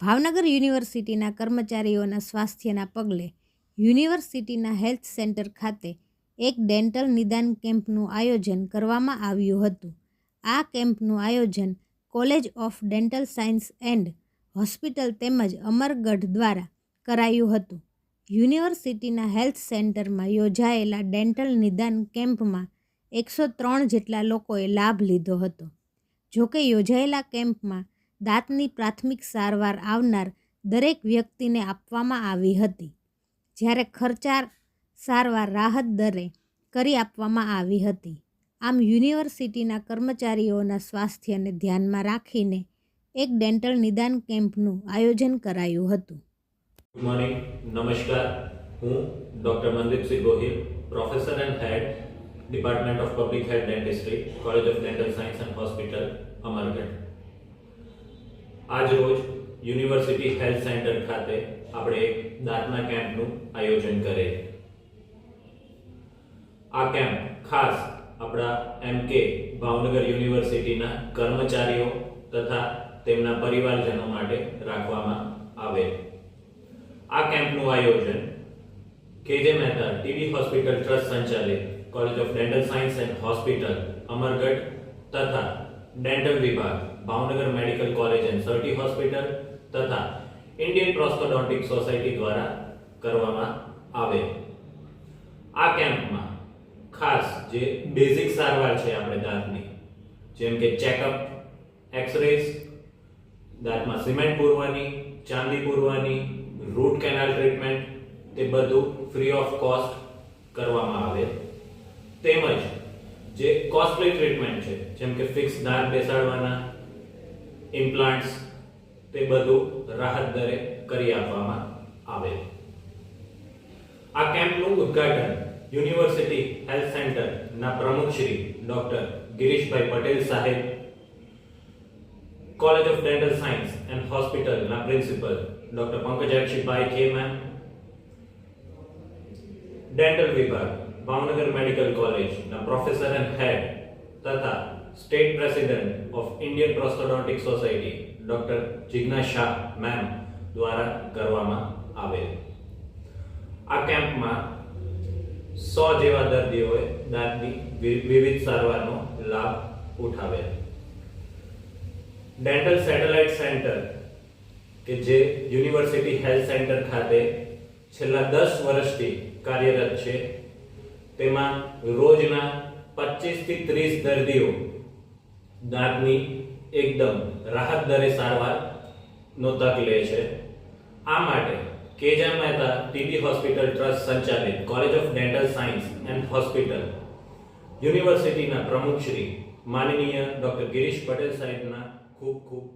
ભાવનગર યુનિવર્સિટીના કર્મચારીઓના સ્વાસ્થ્યના પગલે યુનિવર્સિટીના હેલ્થ સેન્ટર ખાતે એક ડેન્ટલ નિદાન કેમ્પનું આયોજન કરવામાં આવ્યું હતું. આ કેમ્પનું આયોજન college of dental science and hospital તેમજ અમરગઢ દ્વારા કરાયું હતું. યુનિવર્સિટીના હેલ્થ સેન્ટરમાં યોજાયેલા ડેન્ટલ નિદાન કેમ્પમાં એકસો ત્રણ જેટલા લોકોએ લાભ લીધો હતો. જોકે યોજાયેલા કેમ્પમાં દાંતની પ્રાથમિક સારવાર આવનાર દરેક વ્યક્તિને આપવામાં આવી હતી. જ્યારે ખર્ચાર સારવાર રાહત દરે કરી આપવામાં આવી હતી. આમ યુનિવર્સિટીના કર્મચારીઓના સ્વાસ્થ્યને ધ્યાનમાં રાખીને એક ડેન્ટલ નિદાન કેમ્પનું આયોજન કરાયું હતું. ગુડ મોર્નિંગ નમસ્કાર. હું doctor Mandeepsinh Gohil, professor and head department of public health dentistry, college of dental science and hospital, Amargadh. આજ રોજ યુનિવર્સિટી હેલ્થ સેન્ટર ખાતે આપણે એક દાંતના કેમ્પનું આયોજન કરે. આ કેમ્પ ખાસ આપણા એમ કે ભાવનગર યુનિવર્સિટીના કર્મચારીઓ તથા તેમના પરિવારજનો માટે રાખવામાં આવે. આ કેમ્પનું આયોજન KJ Mehta TB hospital trust સંચાલિત college of dental science and hospital, Amargadh તથા ડેન્ટલ વિભાગ, Bhavnagar medical college and Sir T hospital તથા ઇન્ડિયન પ્રોસ્ટોડોન્ટિક સોસાયટી દ્વારા કરવામાં આવે. આ કેમ્પમાં ખાસ જે બેઝિક સારવાર છે આપણે દાંતની, જેમ કે ચેકઅપ, એક્સરેઝ, દાંતમાં સિમેન્ટ પૂરવાની, ચાંદી પૂરવાની, રૂટ કેનાલ ટ્રીટમેન્ટ, તે બધું ફ્રી ઓફ કોસ્ટ કરવામાં આવે. તેમજ જે કોસ્ટલી ટ્રીટમેન્ટ છે, જેમ કે ફિક્સ દાંત બેસાડવાના ઇમ્પ્લાન્ટ્સ તે બધું રાહત દરે કરી આપવામાં આવે. આ કેમ્પનું ઉદ્ઘાટન યુનિવર્સિટી હેલ્થ સેન્ટર ના પ્રમુખ શ્રી ડોક્ટર ગિરીશભાઈ પટેલ સાહેબ, college of dental science and hospital ના principal doctor Pankajakshibhai ma'am dental વિભાગ. ભાવનગર મેડિકલ કોલેજ ના પ્રોફેસર એન્ડ હેડ તથા state president of Indian prosthodontic society doctor Jigna ma'am દ્વારા કરવામાં આવેલ. આ કેમ્પમાં સો જેવા દર્દીઓએ દાંતની વિવિધ સારવારનો લાભ ઉઠાવેલ ડેન્ટલ સેટેલાઇટ સેન્ટર કે જે યુનિવર્સિટી હેલ્થ સેન્ટર ખાતે છેલ્લા દસ વર્ષથી કાર્યરત છે તેમાં રોજના પચીસથી ત્રીસ દર્દીઓ દાંતની એકદમ રાહત દરે સારવાર નો તક લે છે. આ માટે KJ Mehta TB hospital trust સંચાલિત college of dental science and hospital. યુનિવર્સિટીના પ્રમુખ શ્રી માનનીય ડોક્ટર ગિરીશ પટેલ સાહેબના ખૂબ ખૂબ